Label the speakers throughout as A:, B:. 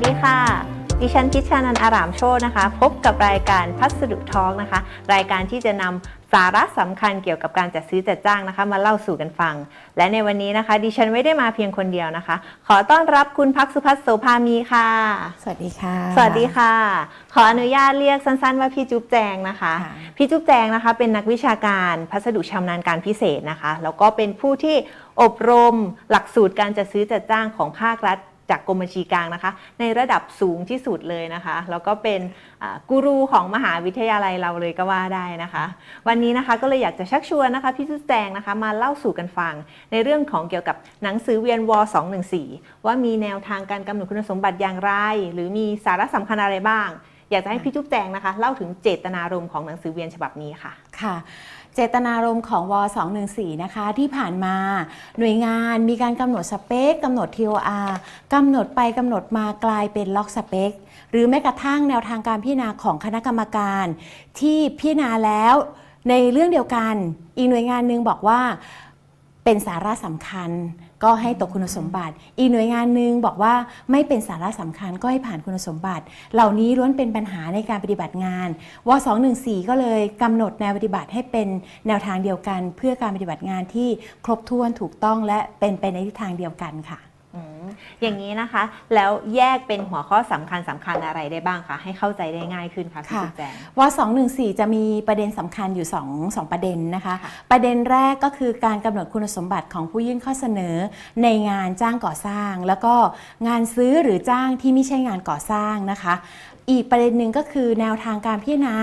A: วัสดีค่ะ ดิฉันพิชชานันท์อารามโชตนะคะ พบกับรายการพัสดุทองนะคะ รายการที่จะนำสาระสำคัญเกี่ยวกับการจัดซื้อจัดจ้างนะคะ มาเล่าสู่กันฟัง และในวันนี้นะคะ ดิฉันไม่ได้มาเพียงคนเดียวนะคะ ขอต้อนรับคุณพักสุพัฒน์โสภามีค่ะ
B: สวัสดีค่ะ
A: สวัสดีค่ะ ขออนุญาตเรียกสั้นๆ ว่าพี่จุ๊บแจงนะคะ
B: ค่ะ
A: พี่จุ๊บแจงนะคะ เป็นนักวิชาการพัสดุชำนาญการพิเศษนะคะ แล้วก็เป็นผู้ที่อบรมหลักสูตรการจัดซื้อจัดจ้างของภาครัฐ จากกรมบัญชีกลางนะคะ ในระดับสูงที่สุดเลยนะคะ แล้วก็เป็นกูรูของมหาวิทยาลัยเราเลยก็ว่าได้นะคะ วันนี้นะคะก็เลยอยากจะชักชวนนะคะพี่จุ๊บแจงนะคะมาเล่าสู่กันฟัง ในเรื่องของเกี่ยวกับหนังสือเวียนวอ214 ว่ามีแนวทางการกำหนดคุณสมบัติอย่างไร หรือมีสาระสำคัญอะไรบ้าง อยากจะให้พี่จุ๊บแจงนะคะ เล่าถึงเจตนารมณ์ของหนังสือเวียนฉบับนี้ค่ะ
B: ค่ะ เจตนารมณ์ของว 214 นะคะ ที่ผ่านมาหน่วยงานมีการกำหนดสเปคกำหนด TOR กำหนดไปกำหนดมากลายเป็นล็อกสเปค หรือแม้กระทั่งแนวทางการพิจารณาของคณะกรรมการ ที่พิจารณาแล้วในเรื่องเดียวกัน อีกหน่วยงานหนึ่งบอกว่าเป็นสาระสำคัญ ก็ให้ตกคุณสมบัติ อีกหน่วยงานหนึ่งบอกว่าไม่เป็นสาระสำคัญก็ให้ผ่านคุณสมบัติ เหล่านี้ล้วนเป็นปัญหาในการปฏิบัติงานว214 ก็เลยกำหนดแนวปฏิบัติให้เป็นแนวทางเดียวกัน เพื่อการปฏิบัติงานที่ครบถ้วนถูกต้องและเป็นไปในทิศทางเดียวกันค่ะ
A: อืมอย่างนี้นะคะ แล้วแยกเป็นหัวข้อสำคัญสำคัญอะไรได้บ้างคะให้เข้าใจได้ง่ายขึ้นค่ะพี่
B: ค่ะ
A: จุ๊บแจง
B: ว214 จะมีประเด็นสำคัญอยู่2งประเด็นนะคะ
A: ค่ะ
B: ประเด็นแรกก็คือการกำหนดคุณสมบัติของผู้ยื่นข้อเสนอในงานจ้างก่อสร้าง แล้วก็งานซื้อหรือจ้างที่ไม่ใช่งานก่อสร้างนะคะอีกประเด็นหนึ่งก็คือแนวทางการพิจารณา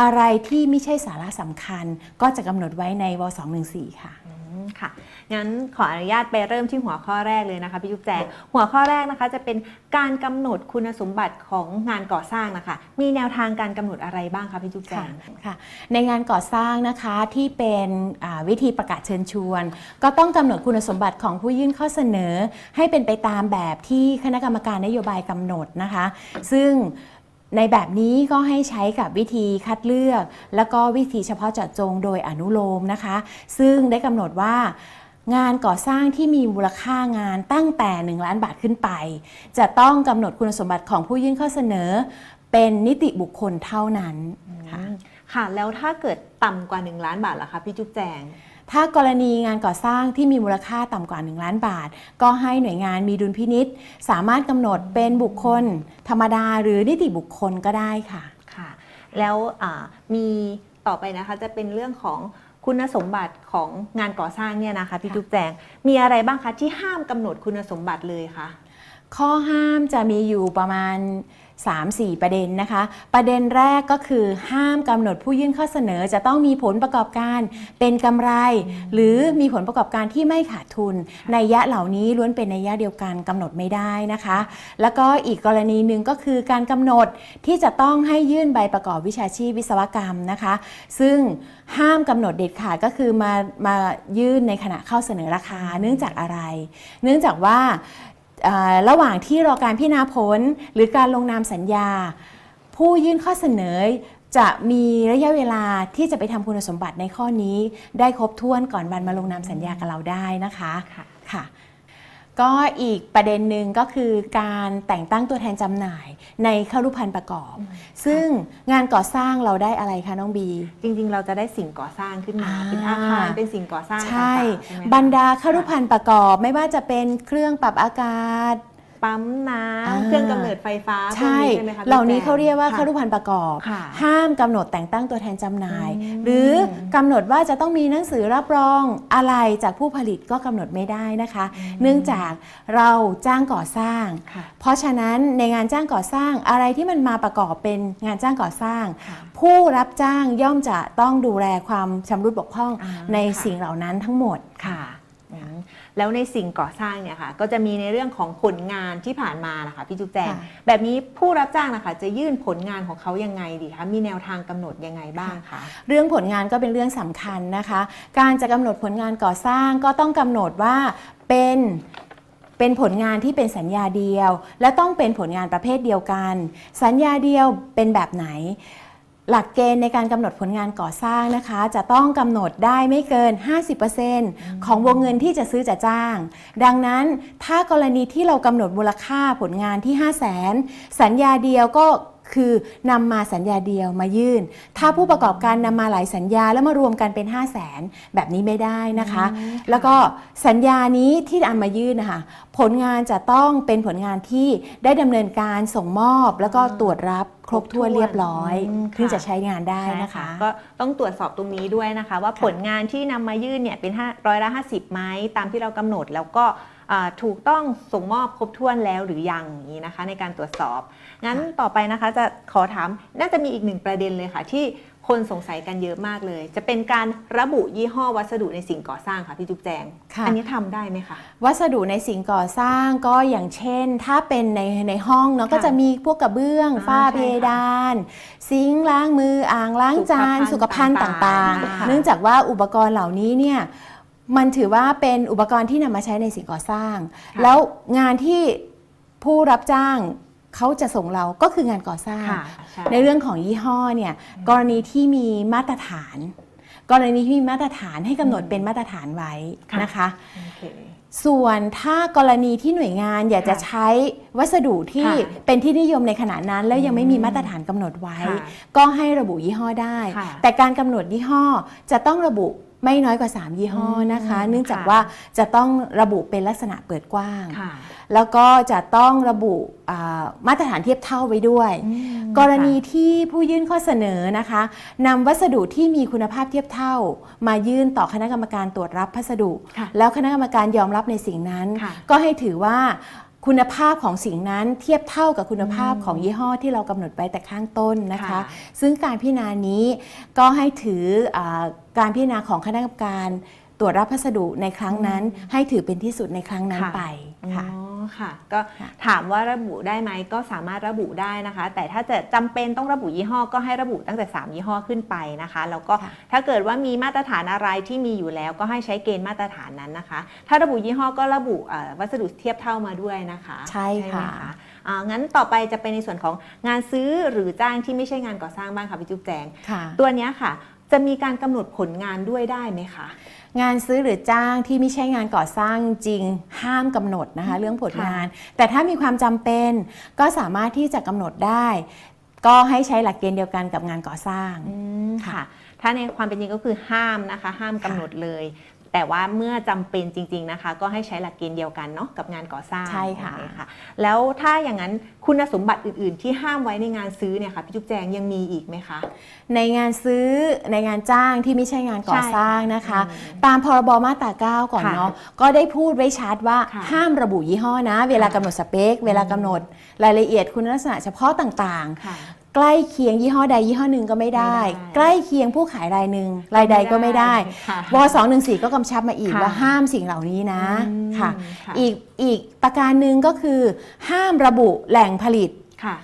B: อะไรที่ไม่ใช่สาระสำคัญ ก็จะกำหนดไว้ในว214 ค่ะ
A: อืม ค่ะ งั้นขออนุญาตไปเริ่มที่หัวข้อแรกเลยนะคะพี่จุ๊บแจงหัวข้อแรกนะคะจะเป็นการกำหนดคุณสมบัติของงานก่อสร้างนะคะ มีแนวทางการกำหนดอะไรบ้างคะพี่จุ๊บแจ
B: ค่ะ
A: ง
B: ค่ะในงานก่อสร้างนะคะที่เป็นอ่าวิธีประกาศเชิญชวน ก็ต้องกำหนดคุณสมบัติของผู้ยื่นข้อเสนอ ให้เป็นไปตามแบบที่คณะกรรมการนโยบายกำหนดนะคะ ซึ่ง ในแบบนี้ก็ให้ใช้กับวิธีคัดเลือก แล้วก็วิธีเฉพาะเจาะจงโดยอนุโลมนะคะ ซึ่งได้กำหนดว่างานก่อสร้างที่มีมูลค่างานตั้งแต่ 1 ล้านบาทขึ้นไป จะต้องกำหนดคุณสมบัติของผู้ยื่นข้อเสนอ เป็นนิติบุคคลเท่านั้นค่ะ
A: ค่ะ แล้วถ้าเกิดต่ำกว่า 1 ล้านบาทล่ะคะพี่จุ๊บแจง
B: ถ้ากรณีงานก่อสร้างที่มีมูลค่าต่ำกว่า 1 ล้านบาท ก็ให้หน่วยงานมีดุลพินิษสามารถกำหนดเป็นบุคคล ธรรมดาหรือนิติบุคคลก็ได้ค่ะ
A: ค่ะ แล้วอ่ามีต่อไปนะคะจะเป็นเรื่องของคุณสมบัติของงานก่อสร้างเนี่ยนะคะพี่
B: ค่ะ
A: จุ๊บแจง มีอะไรบ้างคะที่ห้ามกำหนดคุณสมบัติเลยคะ
B: ข้อห้ามจะมีอยู่ประมาณ 3-4 ประเด็นนะคะ ประเด็นแรกก็คือห้ามกำหนดผู้ยื่นข้อเสนอจะต้องมีผลประกอบการเป็นกำไร หรือมีผลประกอบการที่ไม่ขาดทุนในยะเหล่านี้ล้วนเป็นในยะเดียวกันกำหนดไม่ได้นะคะ แล้วก็อีกกรณีหนึ่งก็คือการกำหนดที่จะต้องให้ยื่นใบประกอบวิชาชีพวิศวกรรมนะคะ ซึ่งห้ามกำหนดเด็ดขาดก็คือมามายื่นในขณะเข้าเสนอราคา เนื่องจากอะไร เนื่องจากว่า ระหว่างที่รอการพิจารณาผล หรือการลงนามสัญญา ผู้ยื่นข้อเสนอจะมีระยะเวลาที่จะไปทำคุณสมบัติในข้อนี้ ได้ครบถ้วนก่อนวันมาลงนามสัญญากับเราได้นะคะ
A: ค่ะ
B: ค่ะ ก็อีกประเด็นหนึ่งก็คือการแต่งตั้งตัวแทนจำหน่ายในเข้ารูปพันธ์ประกอบ ซึ่งงานก่อสร้างเราได้อะไรคะน้องบี
A: จริงๆ เราจะได้สิ่งก่อสร้างขึ้นมา
B: อ่า
A: เป็นอาคารเป็นสิ่งก่อสร้าง
B: ใช่
A: ต่างๆใช่ไหมคะ
B: บรรดาเข้ารูปพันธ์ประกอบ ไม่ว่าจะเป็นเครื่องปรับอากาศ
A: ปั๊มน้
B: อ่าำ
A: เครื่องกำเนิดไฟฟ้าพวก
B: ใช่
A: นี้ใช่ไหมคะพี่
B: เหล่านี้
A: แจง
B: เขาเรียกว่า
A: ค่ะ
B: คารุพันธ์ประกอบ
A: ค่ะ
B: ห้ามกำหนดแต่งตั้งตัวแทนจำหน่าย
A: อืม
B: หรือกำหนดว่าจะต้องมีหนังสือรับรองอะไรจากผู้ผลิตก็กำหนดไม่ได้นะคะ เนื่องจากเราจ้างก่อสร้าง
A: ค่ะ
B: เพราะฉะนั้นในงานจ้างก่อสร้างอะไรที่มันมาประกอบเป็นงานจ้างก่อสร้าง
A: ค่ะ
B: ผู้รับจ้างย่อมจะต้องดูแลความชำรุดบกพร่อง
A: อ่า
B: ใน
A: ค่ะ
B: สิ่งเหล่านั้นทั้งหมด
A: ค่ะอืม แล้วในสิ่งก่อสร้างเนี่ยค่ะก็จะมีในเรื่องของผลงานที่ผ่านมานะคะพี่จุ๊บแจง
B: ค่ะ
A: แบบนี้ผู้รับจ้างนะคะจะยื่นผลงานของเขายังไงดีคะมีแนวทางกำหนดยังไงบ้างคะ
B: เรื่องผลงานก็เป็นเรื่องสำคัญนะคะ การจะกำหนดผลงานก่อสร้างก็ต้องกำหนดว่าเป็นเป็นผลงานที่เป็นสัญญาเดียว และต้องเป็นผลงานประเภทเดียวกัน สัญญาเดียวเป็นแบบไหน หลักเกณฑ์ในการกำหนดผลงานก่อสร้างนะคะ จะต้องกำหนดได้ไม่เกิน 50%ของวงเงินที่จะซื้อจะจ้าง ดังนั้นถ้ากรณีที่เรากำหนดมูลค่าผลงานที่ 5 0 0 0 0 0สัญญาเดียวก็คือนำมาสัญญาเดียวมายื่น ถ้าผู้ประกอบการนำมาหลายสัญญาแล้วมารวมกันเป็น 5 0 0 0 0 0แบบนี้ไม่ได้นะคะ แล้วก็สัญญานี้ที่นำมายื่นนะคะ ผลงานจะต้องเป็นผลงานที่ได้ดำเนินการส่งมอบ แล้วก็ตรวจรับครบถ้วนเรียบร้อย
A: อืม
B: ถึง
A: ค่ะ
B: จะใช้งานได้
A: ใช่
B: นะคะ
A: ก็ต้องตรวจสอบตรงนี้ด้วยนะคะ ว่า
B: ค่ะ
A: ผลงานที่นำมายื่นเนี่ยเป็น5ร้อยละ50ไหมตามที่เรากำหนดแล้วก็อ่าถูกต้องส่งมอบครบถ้วนแล้วหรือยังอย่างนี้นะคะ ในการตรวจสอบ งั้นต่อไปนะคะจะขอถามน่าจะมีอีกหนึ่งประเด็นเลยค่ะ ที่ คนสงสัยกันเยอะมากเลย จะเป็นการระบุยี่ห้อวัสดุในสิ่งก่อสร้างค่ะพี่จุ๊บแจง
B: ค่ะ
A: อันี้ทำได้ไหมคะ
B: วัสดุในสิ่งก่อสร้างก็อย่างเช่น ถ้าเป็นในในห้องเนาะ
A: ค่ะ
B: ก็จะมีพวกกระเบื้อง
A: อ่า
B: ฝ้า
A: ใช่
B: เพ
A: ค่ะ
B: ดาน ซิงค์ล้างมืออ่างล้างจาน
A: สุ
B: สุ
A: ข
B: ข
A: ภั
B: ภั
A: ณ
B: ณ
A: ฑ์
B: ฑ์
A: ต่า
B: ต่างง
A: ๆค่ะ
B: ๆเนื่องจากว่าอุปกรณ์เหล่านี้เนี่ยมันถือว่าเป็นอุปกรณ์ที่นำมาใช้ในสิ่งก่อสร้าง
A: ค่ะ
B: แล้วงานที่ผู้รับจ้าง เขาจะส่งเราก็คืองานก่อสร้าง
A: ค่ะใช่
B: ในเรื่องของยี่ห้อเนี่ยกรณีที่มีมาตรฐาน กรณีที่มีมาตรฐานให้กำหนดเป็นมาตรฐานไว้
A: ค่ะ
B: นะคะ
A: โอเค
B: ส่วนถ้ากรณีที่หน่วยงานอยากจะ
A: ค่ะ
B: ใช้วัสดุที่
A: ค่ะ
B: เป็นที่นิยมในขณะนั้น แล้วยังไม่มีมาตรฐานกำหนดไว้
A: ค่ะ
B: ก็ให้ระบุยี่ห้อได้
A: ค่ะ
B: แต่การกำหนดยี่ห้อจะต้องระบุ ไม่น้อยกว่า 3 ยี่ห้อนะคะ
A: อืม
B: เนื่องจาก
A: ค่ะ
B: ว่าจะต้องระบุเป็นลักษณะเปิดกว้าง
A: ค่ะ
B: แล้วก็จะต้องระบุอ่ามาตรฐานเทียบเท่าไว้ด้วย
A: อืม
B: กรณีที่ผู้ยื่นข้อเสนอนะคะนำวัสดุที่มีคุณภาพเทียบเท่า มายื่นต่อคณะกรรมการตรวจรับพัสดุ
A: ค่ะ
B: แล้วคณะกรรมการยอมรับในสิ่งนั้น
A: ค่ะ
B: ก็ให้ถือว่า คุณภาพของสิ่งนั้นเทียบเท่ากับคุณภาพ
A: อืม
B: ของยี่ห้อที่เรากำหนดไว้แต่ข้างต้นนะคะ
A: ค่ะ
B: ซึ่งการพิจารณานี้ก็ให้ถืออาการพิจารณาของคณะกรรมการ ตรวจรับพัสดุในครั้งนั้น ให้ถือเป็นที่สุดในครั้งนั้น
A: ค่ะ
B: ไปค่ะ
A: อ๋อค่ะ ก็
B: ค่ะ
A: ถามว่าระบุได้ไหมก็สามารถระบุได้นะคะ แต่ถ้าจะจำเป็นต้องระบุยี่ห้อก็ให้ระบุตั้งแต่ 3 ยี่ห้อขึ้นไปนะคะ แล้วก็
B: ค่ะ
A: ถ้าเกิดว่ามีมาตรฐานอะไรที่มีอยู่แล้ว ก็ให้ใช้เกณฑ์มาตรฐานนั้นนะคะ ถ้าระบุยี่ห้อก็ระบุเอ่อวัสดุเทียบเท่ามาด้วยนะคะ
B: ใช่
A: ไหม
B: ค่ะ
A: อ่างั้นต่อไปจะเป็นในส่วนของงานซื้อหรือจ้างที่ไม่ใช่งานก่อสร้างบ้างค่ะพี่จุ๊บแจง
B: ค่ะ
A: ตัวเนี้ยค่ะ จะมีการกำหนดผลงานด้วยได้ไหมคะ
B: งานซื้อหรือจ้างที่ไม่ใช่งานก่อสร้างจริงห้ามกำหนดนะคะ เรื่องผลงาน แต่ถ้ามีความจำเป็นก็สามารถที่จะกำหนดได้ ก็ให้ใช้หลักเกณฑ์เดียวกันกับงานก่อสร้าง
A: อืม
B: ค่ะ
A: ค่ะถ้าในความเป็นจริงก็คือห้ามนะคะ ห้ามกำหนดเลย แต่ว่าเมื่อจำเป็นจริง ๆนะคะ ก็ให้ใช้หลักเกณฑ์เดียวกันเนาะกับงานก่อสร้าง
B: ใช่ค่ะ
A: โอเแล้วถ้าอย่างนั้นคุณสมบัติอื่น ๆ ที่ห้ามไว้ในงานซื้อเนี่ยค่ะพี่จุ๊บแจงยังมีอีกไหมคะ
B: ในงานซื้อในงานจ้างที่ไม่ใช่งานก่อสร้างนะคะ
A: อืม
B: ตามพรบมาตรา 9 ก่อน
A: ค่ะ
B: เนาะก็ได้พูดไว้ชัดว่า
A: ค่ะ
B: ห้ามระบุยี่ห้อนะ เวลากำหนดสเปค เวลากำหนดรายละเอียดคุณลักษณะเฉพาะต่างๆ
A: ค่ะ
B: ใกล้เคียงยี่ห้อใดยี่ห้อหนึ่งก็ไม่ได้
A: ไม่ได้
B: ใกล้เคียงผู้ขายรายหนึ่งรายใดก็ไม่ได้
A: ค่ะ
B: ว214ก็กำชับมาอีก
A: ค่ะ
B: ว่าห้ามสิ่งเหล่านี้นะ
A: อืม
B: ค่ะ
A: ค่ะ
B: อีกอีกประการหนึ่งก็คือ ห้ามระบุแหล่งผลิต
A: ค่ะ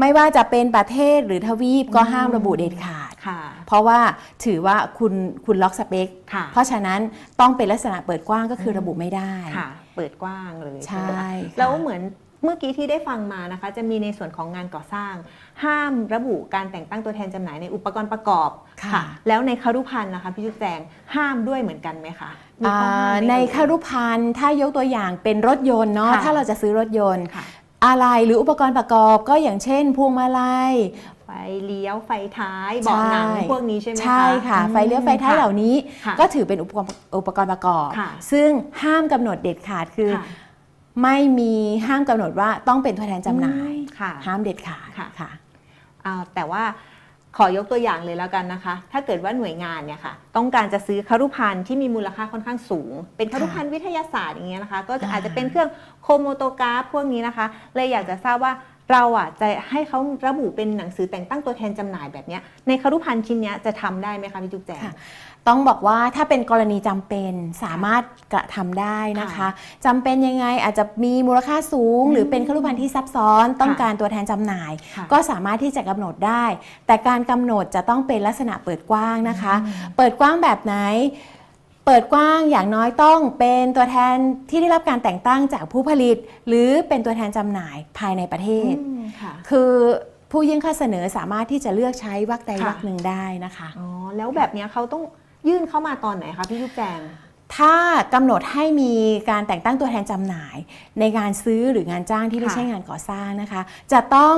B: ไม่ว่าจะเป็นประเทศหรือทวีปก็ห้ามระบุเด็ดขาด
A: ค่ะ
B: เพราะว่าถือว่าคุณคุณล็อกสเปค
A: ค่ะ
B: เพราะฉะนั้นต้องเป็นลักษณะเปิดกว้างก็คือระบุไม่ได้
A: ค่ะ เปิดกว้างเลย
B: ใช่
A: ไหมคะ
B: ค่ะ
A: แล้วเหมือน เมื่อกี้ที่ได้ฟังมานะคะ จะมีในส่วนของงานก่อสร้าง ห้ามระบุการแต่งตั้งตัวแทนจำหน่ายในอุปกรณ์ประกอบ
B: ค่ะ
A: แล้วในคารุพันธ์นะคะพี่จุ๊บแจงห้ามด้วยเหมือนกันไหมคะมีข้อห้าม
B: อ่า
A: ไหม
B: ใน
A: เอ่ย
B: คารุพันธ์ถ้ายกตัวอย่างเป็นรถยนต์เนาะ
A: ค่ะ
B: ถ้าเราจะซื้อรถยนต์
A: ค่ะ
B: อะไรหรืออุปกรณ์ประกอบก็อย่างเช่น พวงมาลัย
A: ไฟเลี้ยวไฟท้ายเบาะหนัง
B: ใช่
A: พวกนี้ใช่ไหมคะ
B: ใช่ค่ะ
A: อืม
B: ไฟเลี้ยวไฟท้ายเหล่านี้
A: ค่ะ
B: ก็ถือเป็นอุปกรณ์อุปกรณ์ประกอบ
A: ค่ะ
B: ซึ่งห้ามกำหนดเด็ดขาดคือ
A: ค่ะ
B: ไม่มีห้ามกำหนดว่าต้องเป็นตัวแทนจำหน่าย
A: อืมค่ะ
B: ห้ามเด็ดขาด
A: ค่ะ
B: ค่ะ
A: อ่าแต่ว่าขอยกตัวอย่างเลยแล้วกันนะคะ ถ้าเกิดว่าหน่วยงานเนี่ยค่ะต้องการจะซื้อคารุพันธ์ที่มีมูลค่าค่อนข้างสูง เป็นคารุพันธ์วิทยาศาสตร์อย่างเงี้ยนะคะ ก็จะ
B: อ่า
A: อาจจะเป็นเครื่องโคโมโตกราฟพวกนี้นะคะเลยอยากจะทราบว่า เราอะจะให้เขาระบุเป็นหนังสือแต่งตั้งตัวแทนจำหน่ายแบบเนี้ยในคารุพันธ์ชิ้นเนี้ยจะทำได้ไหมคะพี่จุ๊บแจง
B: ค่ะต้องบอกว่าถ้าเป็นกรณีจำเป็นสามารถกระทำได้นะคะ
A: ค่ะ
B: จำเป็นยังไงอาจจะมีมูลค่าสูง หรือเป็นครุพันธ์ที่ซับซ้อนต้องการตัวแทนจำหน่าย
A: ค่ะ
B: ก็สามารถที่จะกำหนดได้ แต่การกำหนดจะต้องเป็นลักษณะเปิดกว้างนะคะ เปิดกว้างแบบไหน เปิดกว้างอย่างน้อยต้องเป็นตัวแทนที่ได้รับการแต่งตั้งจากผู้ผลิต หรือเป็นตัวแทนจำหน่ายภายในประเทศ
A: อืมค่ะ
B: คือผู้ยื่นข้อเสนอสามารถที่จะเลือกใช้วรรคใด
A: ค่ะ
B: วรรคหนึ่งได้นะคะ
A: อ๋อแล้วแบบเนี้ยเขาต้องยื่นเข้ามาตอนไหนคะพี่ลูกแจง
B: ถ้ากำหนดให้มีการแต่งตั้งตัวแทนจำหน่าย ในงานซื้อหรืองานจ้างที่ไม่
A: ค่ะ
B: ใช่งานก่อสร้างนะคะ จะต้อง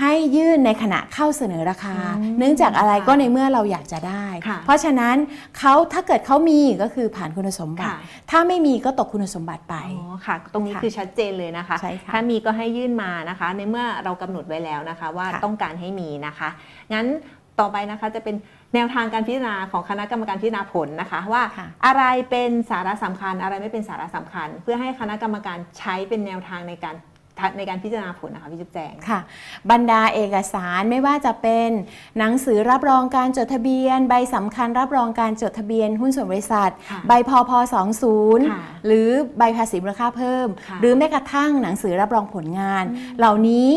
B: ให้ยื่นในขณะเข้าเสนอราคา
A: อืม
B: เนื่องจากอะไร
A: ค่ะ
B: ก็ในเมื่อเราอยากจะได้
A: ค่ะ
B: เพราะฉะนั้นเขาถ้าเกิดเขามีก็คือผ่านคุณสมบัติ
A: ค่ะ
B: ถ้าไม่มีก็ตกคุณสมบัติไป
A: อ๋อค่ะ ตรงนี้
B: ค่ะ
A: คือชัดเจนเลยนะคะ
B: ใช่ค่ะ
A: ถ้ามีก็ให้ยื่นมานะคะ ในเมื่อเรากำหนดไว้แล้วนะคะ ว่า
B: ค่ะ
A: ต้องการให้มีนะคะ งั้นต่อไปนะคะจะเป็นแนวทางการพิจารณาของคณะกรรมการพิจารณาผลนะคะ ว่า
B: ค่ะ
A: อะไรเป็นสาระสำคัญอะไรไม่เป็นสาระสำคัญ เพื่อให้คณะกรรมการใช้เป็นแนวทางในการ ในการพิจารณาผลนะคะพี่จุ๊บแจง
B: ค่ะ บรรดาเอกสารไม่ว่าจะเป็นหนังสือรับรองการจดทะเบียน ใบสำคัญรับรองการจดทะเบียนหุ้นส่วนบริษัท
A: ค่ะ
B: ใบพพ
A: ค่ะ
B: 20 หรือใบภาษีมูลค่าเพิ่ม
A: ค่ะ
B: หรือแม้กระทั่งหนังสือรับรองผลงาน เหล่านี้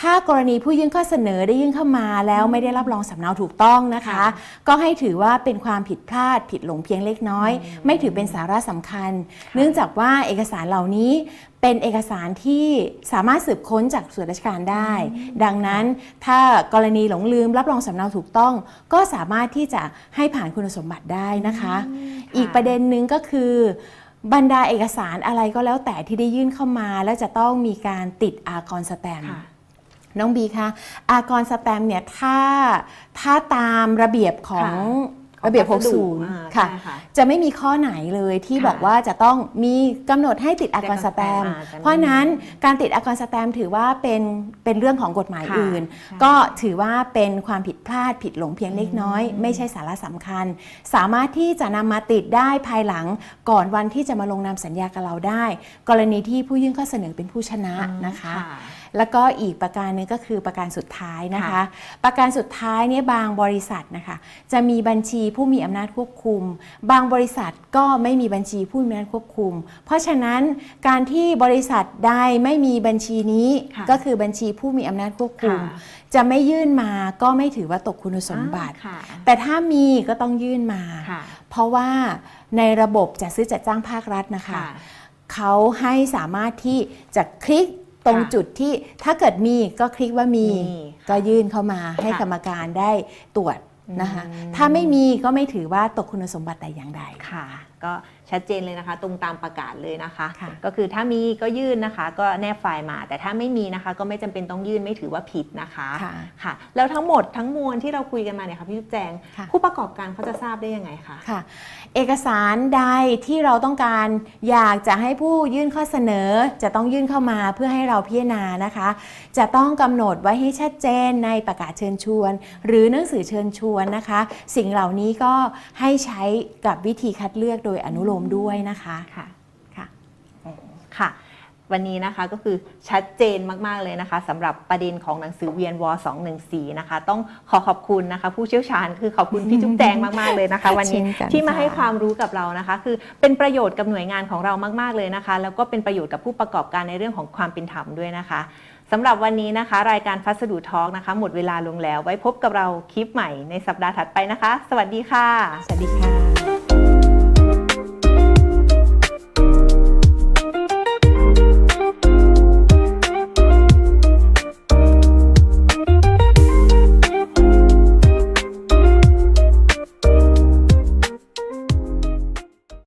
B: ถ้ากรณีผู้ยื่นข้อเสนอได้ยื่นเข้ามาแล้วไม่ได้รับรองสำเนาถูกต้องนะคะ
A: ค่ะ
B: ก็ให้ถือว่าเป็นความผิดพลาดผิดหลงเพียงเล็กน้อย ไม่ถือเป็นสาระสำคัญ เนื่องจากว่าเอกสารเหล่านี้เป็นเอกสารที่สามารถสืบค้นจากส่วนราชการได้ ดังนั้นถ้ากรณีหลงลืมรับรองสำเนาถูกต้อง ก็สามารถที่จะให้ผ่านคุณสมบัติได้นะคะ อีกประเด็นหนึ่งก็คือบรรดาเอกสารอะไรก็แล้วแต่ที่ได้ยื่นเข้ามา แล้วจะต้องมีการติดอากรสแตมป์
A: ค่ะ
B: น้องบีคะอากรสแตมป์เนี่ยถ้าถ้าตามระเบียบของ
A: ค่ะ
B: ระเบียบ
A: ของพัสดุอ่า
B: 60ค่ะ
A: ใช่ค่ะ
B: จะไม่มีข้อไหนเลยที่
A: ค่ะ
B: บอกว่าจะต้องมีกำหนดให้ติดอากรสแตมป์
A: อ่าจะไม่
B: เพราะฉะนั้นการติดอากรสแตมป์ถือว่าเป็นเป็นเรื่องของกฎหมาย
A: ค่ะ
B: อื่น
A: ใช่
B: ก็ถือว่าเป็นความผิดพลาดผิดหลงเพียงเล็กน้อย
A: อืม
B: ไม่ใช่สาระสำคัญ สามารถที่จะนำมาติดได้ภายหลังก่อนวันที่จะมาลงนามสัญญากับเราได้ กรณีที่ผู้ยื่นข้อเสนอเป็นผู้ชนะนะคะ แล้วก็อีกประการหนึงก็คือประการสุดท้ายนะคะ
A: ค่ะ
B: ประการสุดท้ายเนี่ยบางบริษัทนะคะจะมีบัญชีผู้มีอำนาจควบคุม บางบริษัทก็ไม่มีบัญชีผู้มีอำนาจควบคุม เพราะฉะนั้นการที่บริษัทใดไม่มีบัญชีนี้
A: ค่ะ
B: ก็คือบัญชีผู้มีอำนาจควบคุม
A: ค่ะ
B: จะไม่ยื่นมาก็ไม่ถือว่าตกคุณสมบัติ
A: อ่าค่ะ
B: แต่ถ้ามีก็ต้องยื่นมา
A: ค่ะ
B: เพราะว่าในระบบจัดซื้อจัดจ้างภาครัฐนะคะ
A: ค่ะ
B: เขาให้สามารถที่จะคลิก ตรง
A: ค่ะ
B: จุดที่ถ้าเกิดมีก็คลิกว่ามี
A: มี
B: ก็ยื่นเข้ามาให้
A: ค่ะ
B: กรรมการได้ตรวจนะคะ
A: อืม
B: ถ้าไม่มีก็ไม่ถือว่าตกคุณสมบัติแต่อย่างใด
A: ค่ะ ก็ชัดเจนเลยนะคะ ตรงตามประกาศเลยนะคะ
B: ค่ะ
A: ก็คือถ้ามีก็ยื่นนะคะ ก็แนบไฟล์มา แต่ถ้าไม่มีนะคะ ก็ไม่จำเป็นต้องยื่นไม่ถือว่าผิดนะคะ
B: ค่ะ
A: ค่ะ แล้วทั้งหมดทั้งมวลที่เราคุยกันมาเนี่ยค่ะพี่ลูกแจง
B: ค่ะ
A: ผู้ประกอบการเขาจะทราบได้ยังไงคะ
B: ค่ะ เอกสารใดที่เราต้องการอยากจะให้ผู้ยื่นข้อเสนอจะต้องยื่นเข้ามาเพื่อให้เราพิจารณานะคะ จะต้องกำหนดไว้ให้ชัดเจนในประกาศเชิญชวน หรือหนังสือเชิญชวนนะคะ สิ่งเหล่านี้ก็ให้ใช้กับวิธีคัดเลือกโดยอนุโลมด้วยนะคะ
A: ค่ะ
B: ค่ะ
A: ค่ะ วันนี้นะคะก็คือชัดเจนมาก ๆ เลยนะคะสำหรับประเด็นของหนังสือเวียนวอ214นะคะ ต้องขอขอบคุณนะคะ ผู้เชี่ยวชาญคือขอบคุณพี่จุ๊บแจงมาก ๆ เลยนะคะ วันนี้
B: เช่นกัน
A: ที่มาให้
B: ค่ะ
A: ความรู้กับเรานะคะ คือเป็นประโยชน์กับหน่วยงานของเรามาก ๆ เลยนะคะ แล้วก็เป็นประโยชน์กับผู้ประกอบการในเรื่องของความเป็นธรรมด้วยนะคะสำหรับวันนี้นะคะ รายการพัสดุทอล์กนะคะ หมดเวลาลงแล้ว ไว้พบกับเราคลิปใหม่ในสัปดาห์ถัดไปนะคะ สวัสดีค่ะ
B: สวัสดีค่ะ